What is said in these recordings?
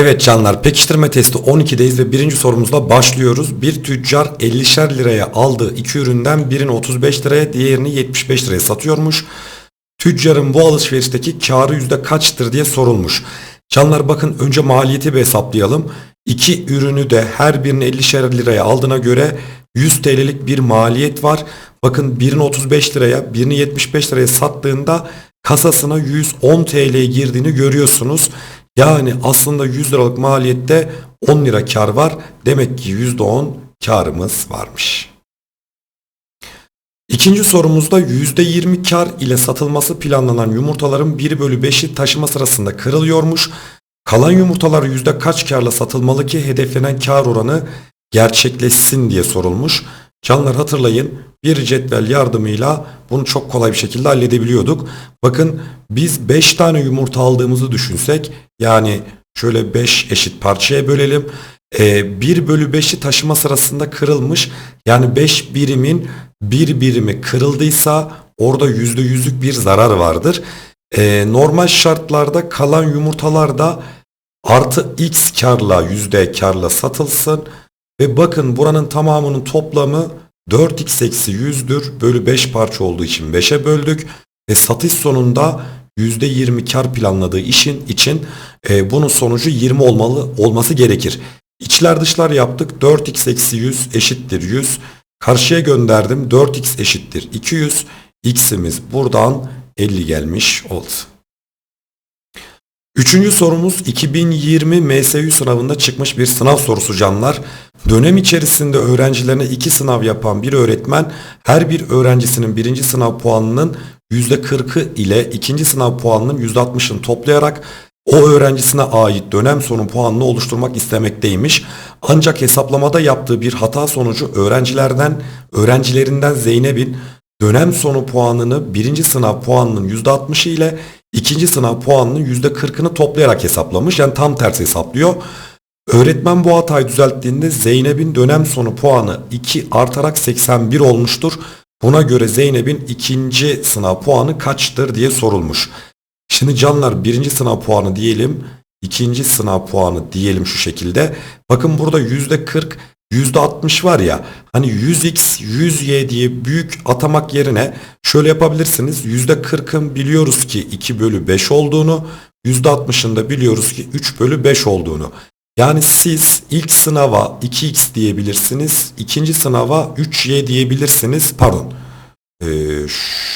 Evet canlar pekiştirme testi 12'deyiz ve birinci sorumuzla başlıyoruz. Bir tüccar 50'şer liraya aldığı iki üründen birini 35 liraya diğerini 75 liraya satıyormuş. Tüccarın bu alışverişteki karı yüzde kaçtır diye sorulmuş. Canlar bakın önce maliyeti bir hesaplayalım. İki ürünü de her birini 50'şer liraya aldığına göre 100 TL'lik bir maliyet var. Bakın birini 35 liraya birini 75 liraya sattığında kasasına 110 TL girdiğini görüyorsunuz. Yani aslında 100 liralık maliyette 10 lira kar var. Demek ki %10 karımız varmış. İkinci sorumuzda %20 kar ile satılması planlanan yumurtaların 1 bölü 5'i taşıma sırasında kırılıyormuş. Kalan yumurtalar yüzde kaç karla satılmalı ki hedeflenen kar oranı gerçekleşsin diye sorulmuş. Canlar hatırlayın bir cetvel yardımıyla bunu çok kolay bir şekilde halledebiliyorduk. Bakın biz 5 tane yumurta aldığımızı düşünsek yani şöyle 5 eşit parçaya bölelim. Ee, 1 bölü 5'i taşıma sırasında kırılmış. Yani 5 birimin bir birimi kırıldıysa orada %100'lük bir zarar vardır. Ee, normal şartlarda kalan yumurtalar da artı x karla yüzde karla satılsın. Ve bakın buranın tamamının toplamı 4x eksi 100'dür. Bölü 5 parça olduğu için 5'e böldük. Ve satış sonunda %20 kar planladığı işin için e, bunun sonucu 20 olmalı olması gerekir. İçler dışlar yaptık. 4x eksi 100 eşittir 100. Karşıya gönderdim. 4x eşittir 200. X'imiz buradan 50 gelmiş oldu. Üçüncü sorumuz 2020 MSU sınavında çıkmış bir sınav sorusu canlar. Dönem içerisinde öğrencilerine iki sınav yapan bir öğretmen her bir öğrencisinin birinci sınav puanının %40'ı ile ikinci sınav puanının %60'ını toplayarak o öğrencisine ait dönem sonu puanını oluşturmak istemekteymiş. Ancak hesaplamada yaptığı bir hata sonucu öğrencilerden öğrencilerinden Zeynep'in dönem sonu puanını birinci sınav puanının %60'ı ile ikinci sınav puanının %40'ını toplayarak hesaplamış. Yani tam tersi hesaplıyor. Öğretmen bu hatayı düzelttiğinde Zeynep'in dönem sonu puanı 2 artarak 81 olmuştur. Buna göre Zeynep'in ikinci sınav puanı kaçtır diye sorulmuş. Şimdi canlar birinci sınav puanı diyelim. ikinci sınav puanı diyelim şu şekilde. Bakın burada %40 %60 var ya hani 100x 100y diye büyük atamak yerine şöyle yapabilirsiniz. %40'ın biliyoruz ki 2 bölü 5 olduğunu %60'ın da biliyoruz ki 3 bölü 5 olduğunu. Yani siz ilk sınava 2x diyebilirsiniz. ikinci sınava 3y diyebilirsiniz. Pardon. Ee,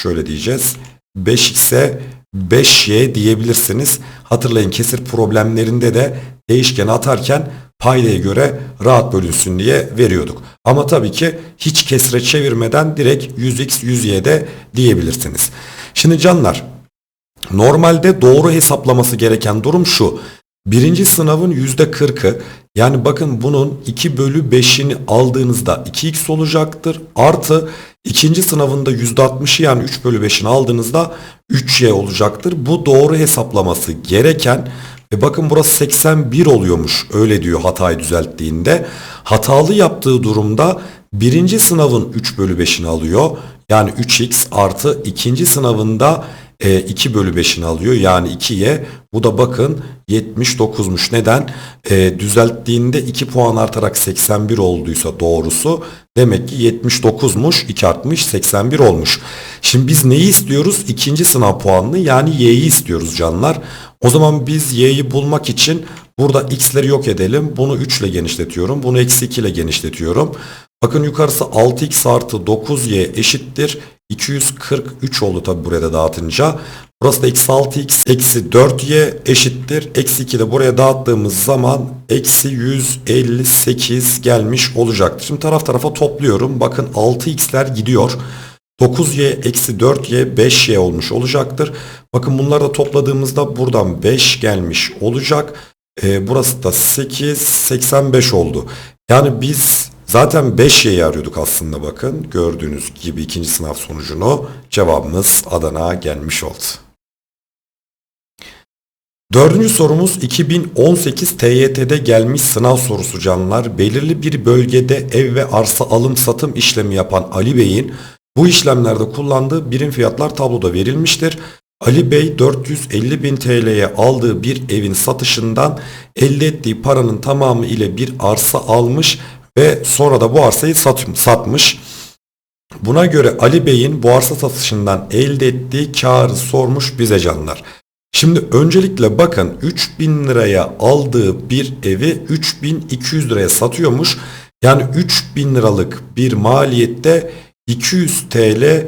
şöyle diyeceğiz. 5x'e 5y diyebilirsiniz. Hatırlayın kesir problemlerinde de değişken atarken paydaya göre rahat bölünsün diye veriyorduk. Ama tabii ki hiç kesre çevirmeden direkt 100x 100y'de diyebilirsiniz. Şimdi canlar normalde doğru hesaplaması gereken durum şu. Birinci sınavın %40'ı yani bakın bunun 2 bölü 5'ini aldığınızda 2x olacaktır. Artı ikinci sınavında %60'ı yani 3 bölü 5'ini aldığınızda 3y olacaktır. Bu doğru hesaplaması gereken ve bakın burası 81 oluyormuş öyle diyor hatayı düzelttiğinde. Hatalı yaptığı durumda birinci sınavın 3 bölü 5'ini alıyor. Yani 3x artı ikinci sınavında e, 2 bölü 5'ini alıyor. Yani 2'ye bu da bakın 79'muş. Neden? E, düzelttiğinde 2 puan artarak 81 olduysa doğrusu demek ki 79'muş. 2 artmış 81 olmuş. Şimdi biz neyi istiyoruz? İkinci sınav puanını yani y'yi istiyoruz canlar. O zaman biz y'yi bulmak için burada x'leri yok edelim. Bunu 3 ile genişletiyorum. Bunu eksi 2 ile genişletiyorum. Bakın yukarısı 6x artı 9y eşittir. 243 oldu tabi buraya da dağıtınca. Burası da eksi 6x eksi 4y eşittir. Eksi 2 de buraya dağıttığımız zaman eksi 158 gelmiş olacaktır. Şimdi taraf tarafa topluyorum. Bakın 6x'ler gidiyor. 9y eksi 4y 5y olmuş olacaktır. Bakın bunları da topladığımızda buradan 5 gelmiş olacak. Ee, burası da 8 85 oldu. Yani biz zaten 5y'yi arıyorduk aslında bakın. Gördüğünüz gibi ikinci sınav sonucunu cevabımız Adana gelmiş oldu. Dördüncü sorumuz 2018 TYT'de gelmiş sınav sorusu canlar. Belirli bir bölgede ev ve arsa alım satım işlemi yapan Ali Bey'in bu işlemlerde kullandığı birim fiyatlar tabloda verilmiştir. Ali Bey 450 bin TL'ye aldığı bir evin satışından elde ettiği paranın tamamı ile bir arsa almış ve sonra da bu arsayı sat, satmış. Buna göre Ali Bey'in bu arsa satışından elde ettiği karı sormuş bize canlar. Şimdi öncelikle bakın 3000 liraya aldığı bir evi 3200 liraya satıyormuş. Yani 3000 liralık bir maliyette 200 TL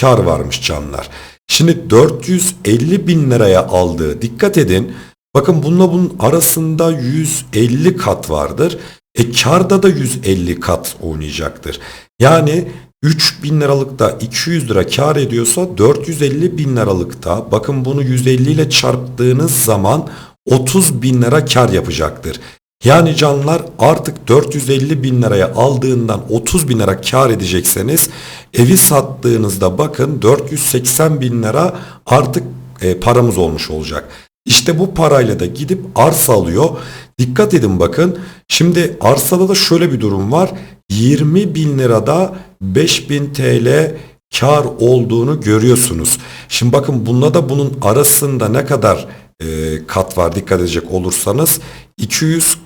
kar varmış canlar. Şimdi 450 bin liraya aldığı dikkat edin. Bakın bununla bunun arasında 150 kat vardır. E karda da 150 kat oynayacaktır. Yani 3000 liralıkta 200 lira kar ediyorsa 450 bin liralıkta bakın bunu 150 ile çarptığınız zaman 30 bin lira kar yapacaktır. Yani canlar artık 450 bin liraya aldığından 30 bin lira kar edecekseniz evi sattığınızda bakın 480 bin lira artık e, paramız olmuş olacak. İşte bu parayla da gidip arsa alıyor. Dikkat edin bakın. Şimdi arsada da şöyle bir durum var. 20 bin lirada 5000 TL kar olduğunu görüyorsunuz. Şimdi bakın bununla da bunun arasında ne kadar e, kat var dikkat edecek olursanız 240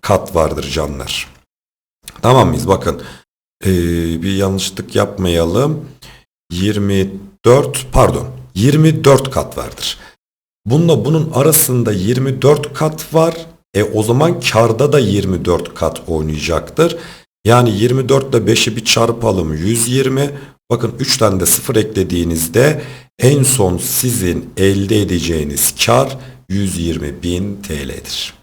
kat vardır canlar. Tamam mıyız? Bakın e, bir yanlışlık yapmayalım. 24 pardon 24 kat vardır. Bununla bunun arasında 24 kat var. E o zaman karda da 24 kat oynayacaktır. Yani 24 ile 5'i bir çarpalım 120. Bakın 3 tane de 0 eklediğinizde en son sizin elde edeceğiniz kar 120 bin TL'dir.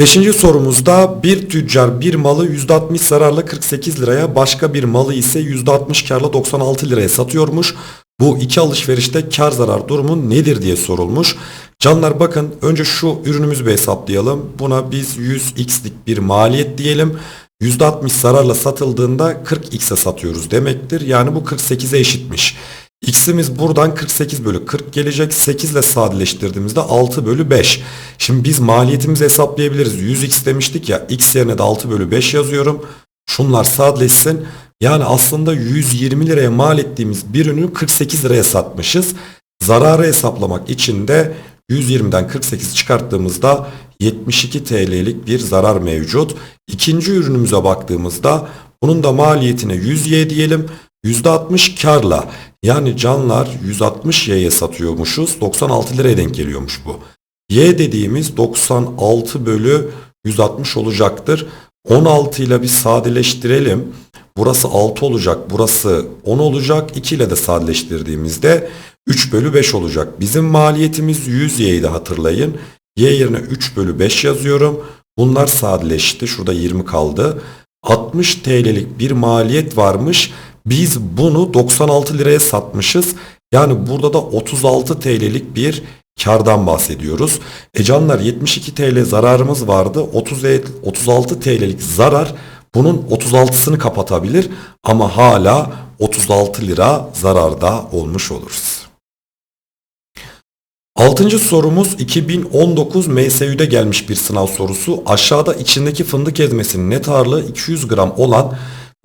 Beşinci sorumuzda bir tüccar bir malı %60 zararla 48 liraya başka bir malı ise %60 karla 96 liraya satıyormuş. Bu iki alışverişte kar zarar durumu nedir diye sorulmuş. Canlar bakın önce şu ürünümüzü bir hesaplayalım. Buna biz 100x'lik bir maliyet diyelim. %60 zararla satıldığında 40x'e satıyoruz demektir. Yani bu 48'e eşitmiş. X'imiz buradan 48 bölü 40 gelecek. 8 ile sadeleştirdiğimizde 6 bölü 5. Şimdi biz maliyetimizi hesaplayabiliriz. 100x demiştik ya. X yerine de 6 bölü 5 yazıyorum. Şunlar sadeleşsin. Yani aslında 120 liraya mal ettiğimiz bir ürünü 48 liraya satmışız. Zararı hesaplamak için de 120'den 48 çıkarttığımızda 72 TL'lik bir zarar mevcut. İkinci ürünümüze baktığımızda bunun da maliyetine 100Y diyelim. %60 karla yani canlar 160 Y'ye satıyormuşuz. 96 liraya denk geliyormuş bu. Y dediğimiz 96 bölü 160 olacaktır. 16 ile bir sadeleştirelim. Burası 6 olacak. Burası 10 olacak. 2 ile de sadeleştirdiğimizde 3 bölü 5 olacak. Bizim maliyetimiz 100 Y'ydi hatırlayın. Y yerine 3 bölü 5 yazıyorum. Bunlar sadeleşti. Şurada 20 kaldı. 60 TL'lik bir maliyet varmış. Biz bunu 96 liraya satmışız. Yani burada da 36 TL'lik bir kardan bahsediyoruz. E canlar 72 TL zararımız vardı. 30 36 TL'lik zarar bunun 36'sını kapatabilir ama hala 36 lira zararda olmuş oluruz. Altıncı sorumuz 2019 MSÜ'de gelmiş bir sınav sorusu. Aşağıda içindeki fındık ezmesinin net ağırlığı 200 gram olan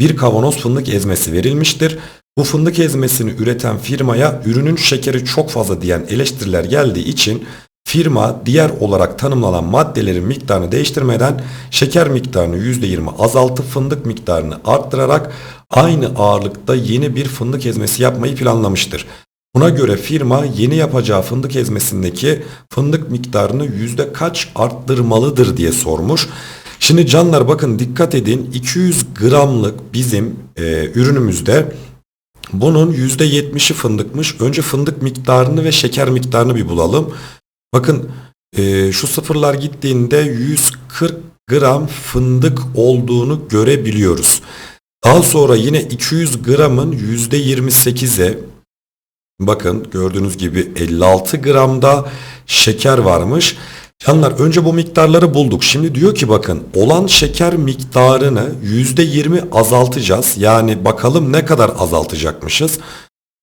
bir kavanoz fındık ezmesi verilmiştir. Bu fındık ezmesini üreten firmaya ürünün şekeri çok fazla diyen eleştiriler geldiği için firma diğer olarak tanımlanan maddelerin miktarını değiştirmeden şeker miktarını %20 azaltıp fındık miktarını arttırarak aynı ağırlıkta yeni bir fındık ezmesi yapmayı planlamıştır. Buna göre firma yeni yapacağı fındık ezmesindeki fındık miktarını yüzde kaç arttırmalıdır diye sormuş. Şimdi canlar bakın dikkat edin 200 gramlık bizim e, ürünümüzde bunun %70'i fındıkmış. Önce fındık miktarını ve şeker miktarını bir bulalım. Bakın e, şu sıfırlar gittiğinde 140 gram fındık olduğunu görebiliyoruz. Daha sonra yine 200 gramın %28'e bakın gördüğünüz gibi 56 gramda şeker varmış. Canlar önce bu miktarları bulduk. Şimdi diyor ki bakın olan şeker miktarını %20 azaltacağız. Yani bakalım ne kadar azaltacakmışız.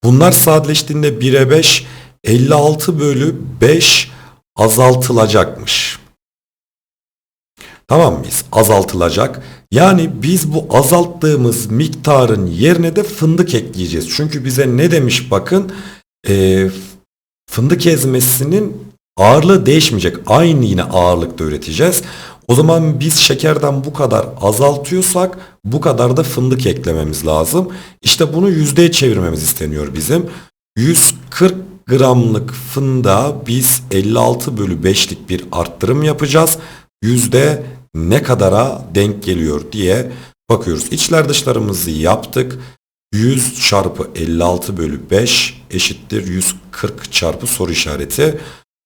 Bunlar sadeleştiğinde 1'e 5 56 bölü 5 azaltılacakmış. Tamam mıyız? Azaltılacak. Yani biz bu azalttığımız miktarın yerine de fındık ekleyeceğiz. Çünkü bize ne demiş bakın? Ee, fındık ezmesinin ağırlığı değişmeyecek. Aynı yine ağırlıkta üreteceğiz. O zaman biz şekerden bu kadar azaltıyorsak bu kadar da fındık eklememiz lazım. İşte bunu yüzdeye çevirmemiz isteniyor bizim. 140 gramlık fındığa biz 56 bölü 5'lik bir arttırım yapacağız. Yüzde ne kadara denk geliyor diye bakıyoruz. İçler dışlarımızı yaptık. 100 çarpı 56 bölü 5 eşittir 140 çarpı soru işareti.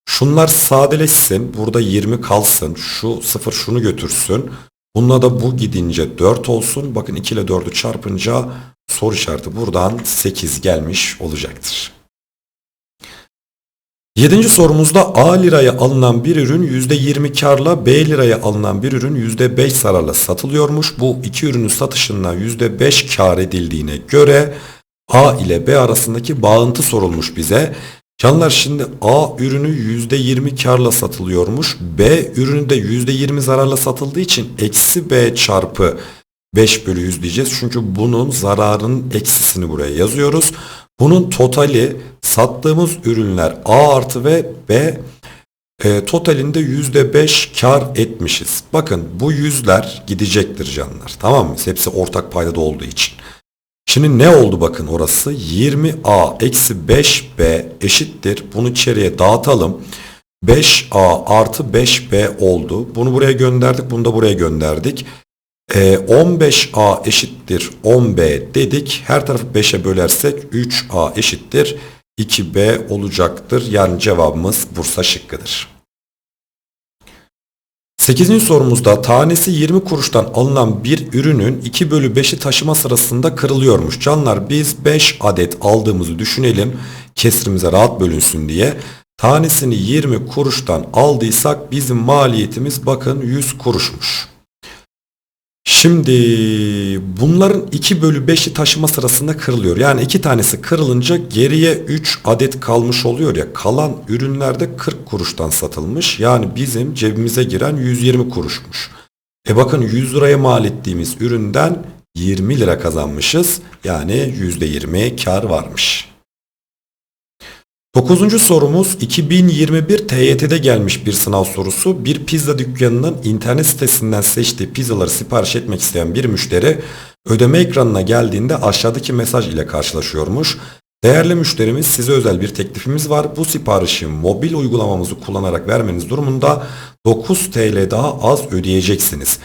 Şunlar sadeleşsin. Burada 20 kalsın. Şu 0 şunu götürsün. Bununla da bu gidince 4 olsun. Bakın 2 ile 4'ü çarpınca soru işareti buradan 8 gelmiş olacaktır. Yedinci sorumuzda A liraya alınan bir ürün %20 karla B liraya alınan bir ürün %5 zararla satılıyormuş. Bu iki ürünün satışından %5 kar edildiğine göre A ile B arasındaki bağıntı sorulmuş bize. Canlar şimdi A ürünü %20 karla satılıyormuş. B ürünü de %20 zararla satıldığı için eksi B çarpı 5 bölü 100 diyeceğiz. Çünkü bunun zararının eksisini buraya yazıyoruz. Bunun totali sattığımız ürünler A artı ve B e, totalinde %5 kar etmişiz. Bakın bu yüzler gidecektir canlar. Tamam mı? Hepsi ortak paydada olduğu için. Şimdi ne oldu bakın orası? 20A eksi 5B eşittir. Bunu içeriye dağıtalım. 5A artı 5B oldu. Bunu buraya gönderdik. Bunu da buraya gönderdik. Ee, 15A eşittir 10B dedik. Her tarafı 5'e bölersek 3A eşittir 2B olacaktır. Yani cevabımız Bursa şıkkıdır. 8. sorumuzda tanesi 20 kuruştan alınan bir ürünün 2 bölü 5'i taşıma sırasında kırılıyormuş. Canlar biz 5 adet aldığımızı düşünelim. Kesrimize rahat bölünsün diye. Tanesini 20 kuruştan aldıysak bizim maliyetimiz bakın 100 kuruşmuş. Şimdi bunların 2 bölü 5'i taşıma sırasında kırılıyor. Yani iki tanesi kırılınca geriye 3 adet kalmış oluyor ya. Kalan ürünlerde 40 kuruştan satılmış. Yani bizim cebimize giren 120 kuruşmuş. E bakın 100 liraya mal ettiğimiz üründen 20 lira kazanmışız. Yani %20 kar varmış. Dokuzuncu sorumuz 2021 TYT'de gelmiş bir sınav sorusu. Bir pizza dükkanının internet sitesinden seçtiği pizzaları sipariş etmek isteyen bir müşteri ödeme ekranına geldiğinde aşağıdaki mesaj ile karşılaşıyormuş. Değerli müşterimiz size özel bir teklifimiz var. Bu siparişi mobil uygulamamızı kullanarak vermeniz durumunda 9 TL daha az ödeyeceksiniz.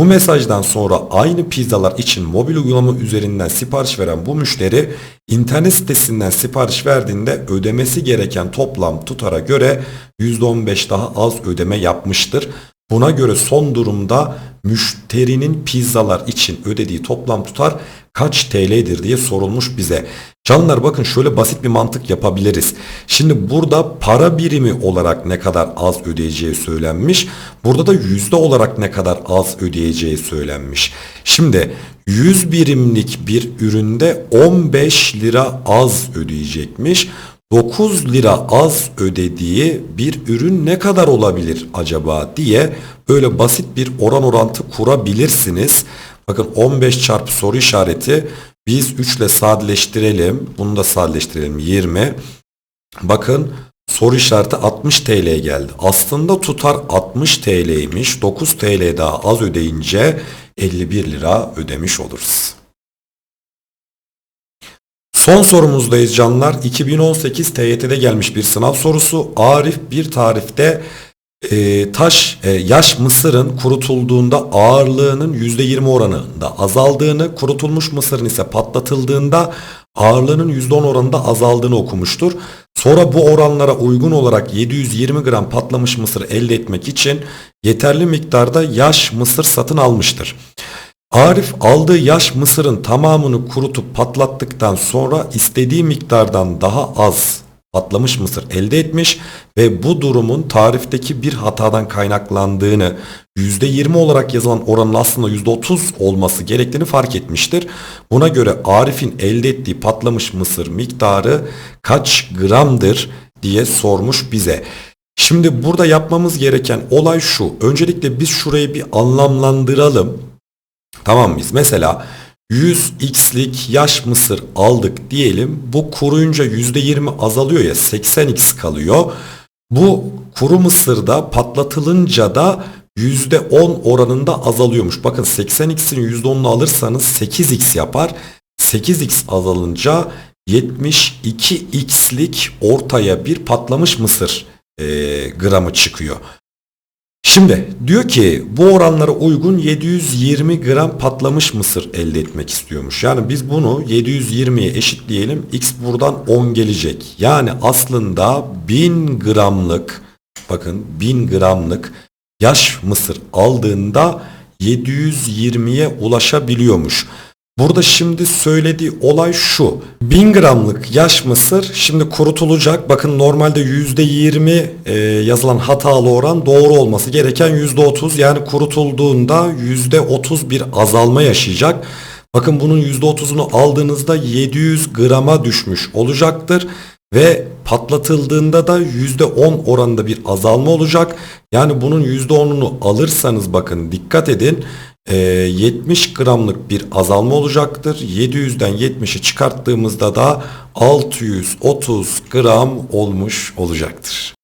Bu mesajdan sonra aynı pizzalar için mobil uygulama üzerinden sipariş veren bu müşteri internet sitesinden sipariş verdiğinde ödemesi gereken toplam tutara göre %15 daha az ödeme yapmıştır. Buna göre son durumda müşterinin pizzalar için ödediği toplam tutar kaç TL'dir diye sorulmuş bize. Canlar bakın şöyle basit bir mantık yapabiliriz. Şimdi burada para birimi olarak ne kadar az ödeyeceği söylenmiş. Burada da yüzde olarak ne kadar az ödeyeceği söylenmiş. Şimdi 100 birimlik bir üründe 15 lira az ödeyecekmiş. 9 lira az ödediği bir ürün ne kadar olabilir acaba diye böyle basit bir oran orantı kurabilirsiniz. Bakın 15 çarpı soru işareti biz 3 ile sadeleştirelim. Bunu da sadeleştirelim 20. Bakın soru işareti 60 TL geldi. Aslında tutar 60 TL'ymiş. 9 TL daha az ödeyince 51 lira ödemiş oluruz. Son sorumuzdayız canlar. 2018 TYT'de gelmiş bir sınav sorusu. Arif bir tarifte e, taş e, yaş mısırın kurutulduğunda ağırlığının %20 oranında azaldığını, kurutulmuş mısırın ise patlatıldığında ağırlığının %10 oranında azaldığını okumuştur. Sonra bu oranlara uygun olarak 720 gram patlamış mısır elde etmek için yeterli miktarda yaş mısır satın almıştır. Arif aldığı yaş mısırın tamamını kurutup patlattıktan sonra istediği miktardan daha az patlamış mısır elde etmiş ve bu durumun tarifteki bir hatadan kaynaklandığını %20 olarak yazılan oranın aslında %30 olması gerektiğini fark etmiştir. Buna göre Arif'in elde ettiği patlamış mısır miktarı kaç gramdır diye sormuş bize. Şimdi burada yapmamız gereken olay şu. Öncelikle biz şurayı bir anlamlandıralım. Tamam mıyız? Mesela 100x'lik yaş mısır aldık diyelim. Bu kuruyunca %20 azalıyor ya 80x kalıyor. Bu kuru mısırda patlatılınca da %10 oranında azalıyormuş. Bakın 80x'in %10'unu alırsanız 8x yapar. 8x azalınca 72x'lik ortaya bir patlamış mısır eee, gramı çıkıyor. Şimdi diyor ki bu oranlara uygun 720 gram patlamış mısır elde etmek istiyormuş. Yani biz bunu 720'ye eşitleyelim. X buradan 10 gelecek. Yani aslında 1000 gramlık bakın 1000 gramlık yaş mısır aldığında 720'ye ulaşabiliyormuş. Burada şimdi söylediği olay şu. 1000 gramlık yaş mısır şimdi kurutulacak. Bakın normalde %20 e, yazılan hatalı oran doğru olması gereken %30. Yani kurutulduğunda %30 bir azalma yaşayacak. Bakın bunun %30'unu aldığınızda 700 grama düşmüş olacaktır. Ve patlatıldığında da %10 oranında bir azalma olacak. Yani bunun %10'unu alırsanız bakın dikkat edin. Ee, 70 gramlık bir azalma olacaktır. 700'den 70'i çıkarttığımızda da 630 gram olmuş olacaktır.